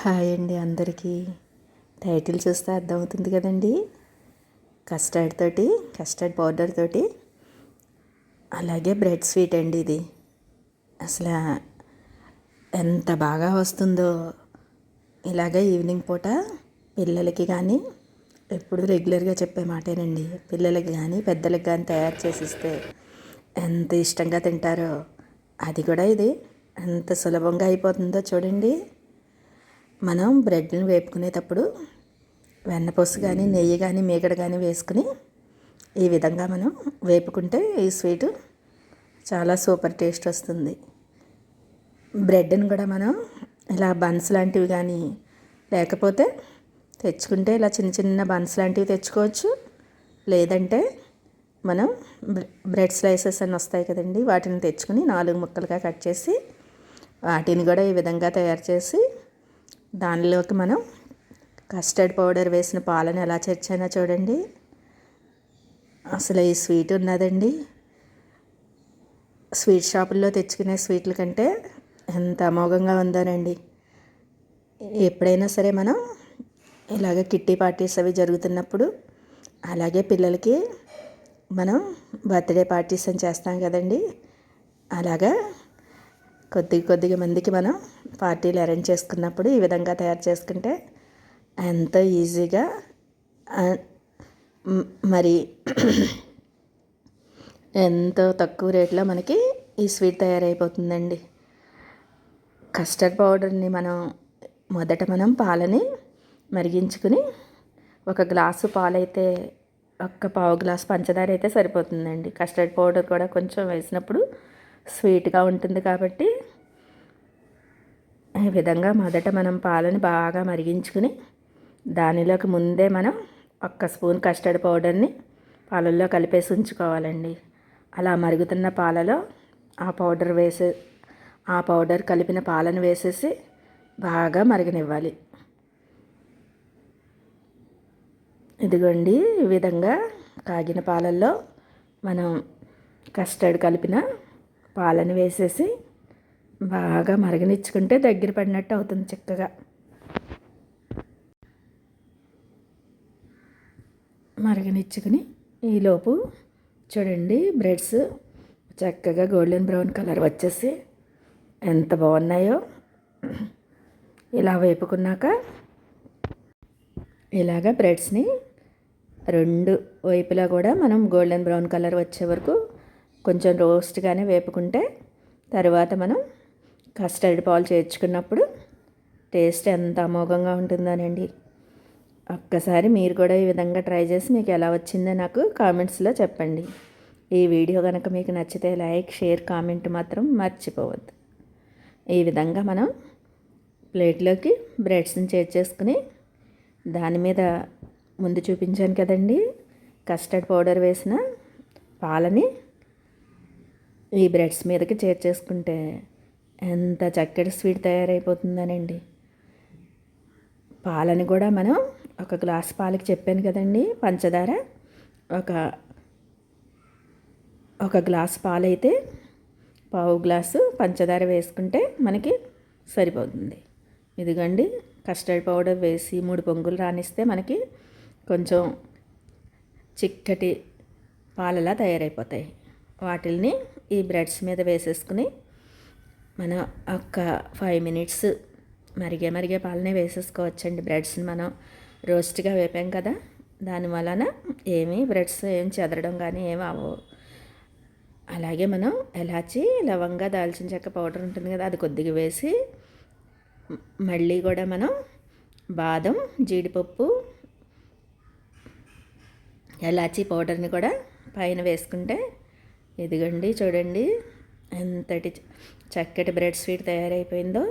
Hi అండి అందరికీ. Title చూస్తే అర్థమవుతుంది కదండి. కస్టర్డ్ తోటి కస్టర్డ్ పౌడర్ తోటి. అలాగే బ్రెడ్ స్వీట్ అండి ఇది. అసలు ఎంత బాగా వస్తుందో. ఇలాగ ఈవినింగ్ పూట పిల్లలకి కానీ ఎప్పుడు రెగ్యులర్గా చెప్పే మాటేనండి. పిల్లలకి కానీ పెద్దలకి కానీ తయారు చేసిస్తే ఎంత ఇష్టంగా తింటారో. అది కూడా ఇది. ఎంత సులభంగా అయిపోతుందో చూడండి. మనం బ్రెడ్ని వేపుకునేటప్పుడు వెన్నపూస కానీ నెయ్యి కానీ మీగడ కానీ వేసుకుని ఈ విధంగా మనం వేపుకుంటే ఈ స్వీట్ చాలా సూపర్ టేస్ట్ వస్తుంది. బ్రెడ్ని కూడా మనం ఇలా బన్స్ లాంటివి కానీ లేకపోతే తెచ్చుకుంటే ఇలా చిన్న చిన్న బన్స్ లాంటివి తెచ్చుకోవచ్చు. లేదంటే మనం బ్రెడ్ స్లైసెస్ అని వస్తాయి కదండి వాటిని తెచ్చుకుని నాలుగు ముక్కలుగా కట్ చేసి వాటిని కూడా ఈ విధంగా తయారు చేసి దానిలోకి మనం కస్టర్డ్ పౌడర్ వేసిన పాలను ఎలా చేర్చానో చూడండి. అసలు ఈ స్వీట్ ఉన్నదండి. స్వీట్ షాపుల్లో తెచ్చుకునే స్వీట్ల కంటే ఎంత అమోఘంగా ఉందోనండి. ఎప్పుడైనా సరే మనం ఇలాగ కిట్టి పార్టీస్ అవి జరుగుతున్నప్పుడు అలాగే పిల్లలకి మనం బర్త్డే పార్టీస్ అని చేస్తాం కదండి. అలాగా కొద్ది కొద్దిగా మందికి మనం పార్టీలు అరేంజ్ చేసుకున్నప్పుడు ఈ విధంగా తయారు చేసుకుంటే ఎంతో ఈజీగా మరి ఎంతో తక్కువ రేట్లో మనకి ఈ స్వీట్ తయారైపోతుందండి. కస్టర్డ్ పౌడర్ని మనం మొదట మనం పాలని మరిగించుకుని ఒక గ్లాసు పాలైతే ఒక్క పావు గ్లాసు పంచదార అయితే సరిపోతుందండి. కస్టర్డ్ పౌడర్ కూడా కొంచెం వేసినప్పుడు స్వీట్గా ఉంటుంది కాబట్టి ఈ విధంగా మొదట మనం పాలని బాగా మరిగించుకుని దానిలోకి ముందే మనం ఒక్క స్పూన్ కస్టర్డ్ పౌడర్ని పాలల్లో కలిపేసి ఉంచుకోవాలండి. అలా మరుగుతున్న పాలలో ఆ పౌడర్ వేసే ఆ పౌడర్ కలిపిన పాలను వేసేసి బాగా మరగనివ్వాలి. ఇదిగోండి ఈ విధంగా కాగిన పాలల్లో మనం కస్టర్డ్ కలిపిన పాలను వేసేసి బాగా మరగనిచ్చుకుంటే దగ్గర పడినట్టు అవుతుంది చక్కగా. మరగనిచ్చుకుని ఈలోపు చూడండి బ్రెడ్స్ చక్కగా గోల్డెన్ బ్రౌన్ కలర్ వచ్చేసి ఎంత బాగున్నాయో. ఇలా వేపుకున్నాక ఇలాగ బ్రెడ్స్ని రెండు వైపులా కూడా మనం గోల్డెన్ బ్రౌన్ కలర్ వచ్చే వరకు కొంచెం రోస్ట్గానే వేపుకుంటే తర్వాత మనం కస్టర్డ్ పాలు చేర్చుకున్నప్పుడు టేస్ట్ ఎంత అమోఘంగా ఉంటుందోనండి. ఒక్కసారి మీరు కూడా ఈ విధంగా ట్రై చేసి మీకు ఎలా వచ్చిందో నాకు కామెంట్స్లో చెప్పండి. ఈ వీడియో కనుక మీకు నచ్చితే లైక్ షేర్ కామెంట్ మాత్రం మర్చిపోవద్దు. ఈ విధంగా మనం ప్లేట్లోకి బ్రెడ్స్ని చేర్చేసుకుని దాని మీద ముందు చూపించాను కదండి. కస్టర్డ్ పౌడర్ వేసిన పాలని ఈ బ్రెడ్స్ మీదకి చేర్చేసుకుంటే ఎంత చక్కటి స్వీట్ తయారైపోతుందనండి. పాలని కూడా మనం ఒక గ్లాస్ పాలకి చెప్పాను కదండి పంచదార. ఒక ఒక గ్లాస్ పాలైతే పావు గ్లాసు పంచదార వేసుకుంటే మనకి సరిపోతుంది. ఇదిగండి కస్టర్డ్ పౌడర్ వేసి మూడు పొంగులు రానిస్తే మనకి కొంచెం చిక్కటి పాలలా తయారైపోతాయి. వాటిల్ని ఈ బ్రెడ్స్ మీద వేసేసుకుని మనం ఒక ఫైవ్ మినిట్స్ మరిగే మరిగే పాలనే వేసేసుకోవచ్చండి. బ్రెడ్స్ని మనం రోస్ట్గా వేపాం కదా దాని వలన ఏమీ బ్రెడ్స్ ఏం చెదరడం కానీ ఏమి అవ్వవు. అలాగే మనం ఎలాచి లవంగా దాల్చిన చెక్క పౌడర్ ఉంటుంది కదా అది కొద్దిగా వేసి మళ్ళీ కూడా మనం బాదం జీడిపప్పు ఎలాచీ పౌడర్ని కూడా పైన వేసుకుంటే ఇదిగండి చూడండి ఎంతటి చక్కటి బ్రెడ్ స్వీట్ తయారైపోయిందో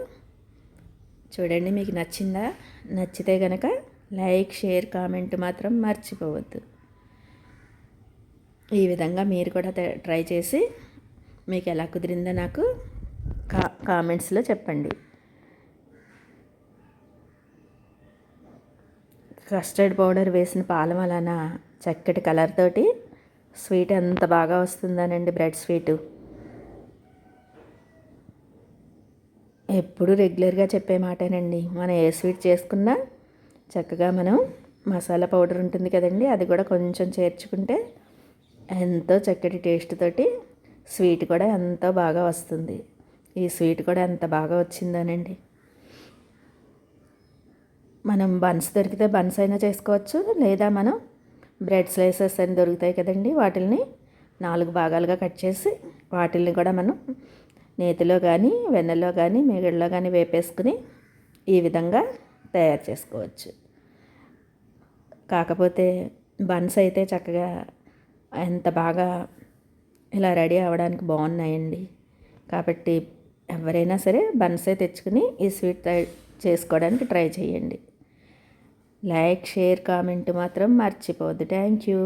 చూడండి మీకు నచ్చిందా? నచ్చితే కనుక లైక్ షేర్ కామెంట్ మాత్రం మర్చిపోవద్దు. ఈ విధంగా మీరు కూడా ట్రై చేసి మీకు ఎలా కుదిరిందో నాకు కా కామెంట్స్లో చెప్పండి. కస్టర్డ్ పౌడర్ వేసిన పాలం అలానా? చక్కటి కలర్ తోటి స్వీట్ ఎంత బాగా వస్తుందనండి బ్రెడ్ స్వీటు. ఎప్పుడు రెగ్యులర్గా చెప్పే మాటేనండి. మనం ఏ స్వీట్ చేసుకున్నా చక్కగా మనం మసాలా పౌడర్ ఉంటుంది కదండి అది కూడా కొంచెం చేర్చుకుంటే ఎంతో చక్కటి టేస్ట్ తోటి స్వీట్ కూడా ఎంతో బాగా వస్తుంది. ఈ స్వీట్ కూడా ఎంత బాగా వచ్చిందోనండి. మనం బన్స్ దొరికితే బన్స్ అయినా చేసుకోవచ్చు లేదా మనం బ్రెడ్ స్లైసెస్ అని దొరుకుతాయి కదండి వాటిల్ని నాలుగు భాగాలుగా కట్ చేసి వాటిల్ని కూడా మనం నేతిలో కానీ వెన్నెలో కానీ మిగడలో కానీ వేపేసుకుని ఈ విధంగా తయారు చేసుకోవచ్చు. కాకపోతే బన్స్ అయితే చక్కగా ఎంత బాగా ఇలా రెడీ అవ్వడానికి బాగున్నాయండి. కాబట్టి ఎవరైనా సరే బన్సే తెచ్చుకుని ఈ స్వీట్ చేసుకోవడానికి ట్రై చేయండి. లైక్ షేర్ కామెంట్ మాత్రం మర్చిపోవద్దు. Thank you.